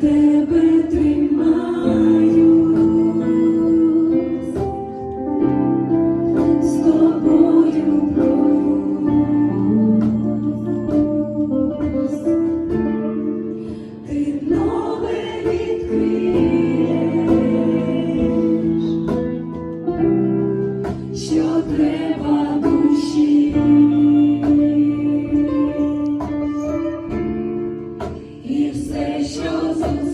тебе. і все, що зустріє.